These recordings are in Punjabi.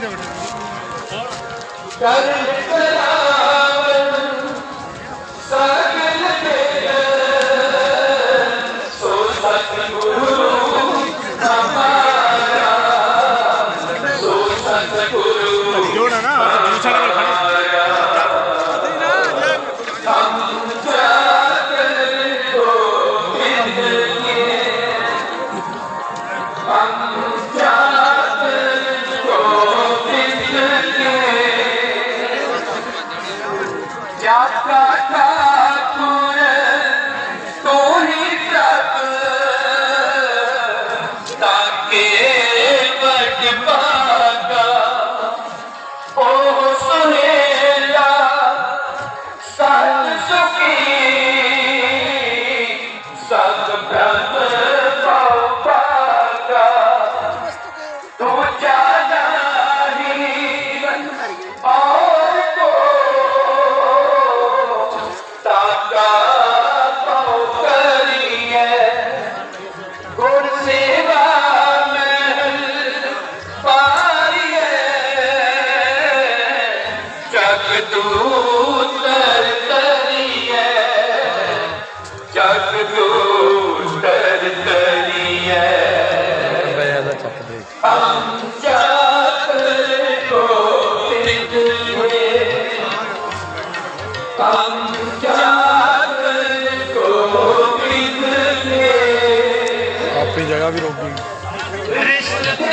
ਤੇ ਬੈਠੇ ਜੋੜਾ Silence, Silence. Silence. ਜਗ ਦੂਤਰ ਤਰੀਏ ਪਿਆ ਦਾ ਚੱਪ ਦੇ ਹਮ ਜਾਤ ਕੋ ਤਿੰਦ ਹਮ ਜਾਤ ਕੋ ਤਿੰਦ ਆਪਣੀ ਜਗ੍ਹਾ ਵੀ ਰੋਕੀ ਰਿਸ਼ਤੇ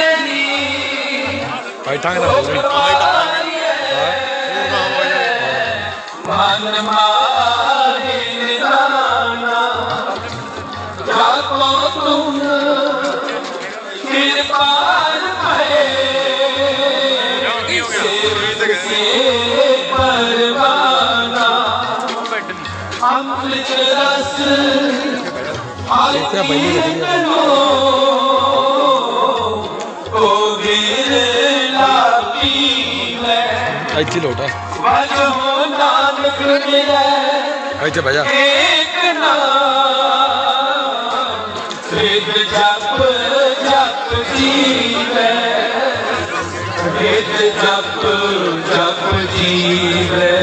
ਅੰਮ੍ਰਿਤ ਰਸ ਇੱਥੇ ਬੈਠੀ ਗੱਡੀ ਆ। ਓ ਇੱਥੇ ਲੋਟਾ ਵਜੋ ਨਾਨਕ ਮਿਲੇ ਇੱਥੇ ਬਹਿ ਜਾ। ਨਾਮ ਸਿਧ ਜਪ ਜਪ ਜੀਵੇ ਸਿਧ ਜਪ ਜਪ ਜੀਵੇ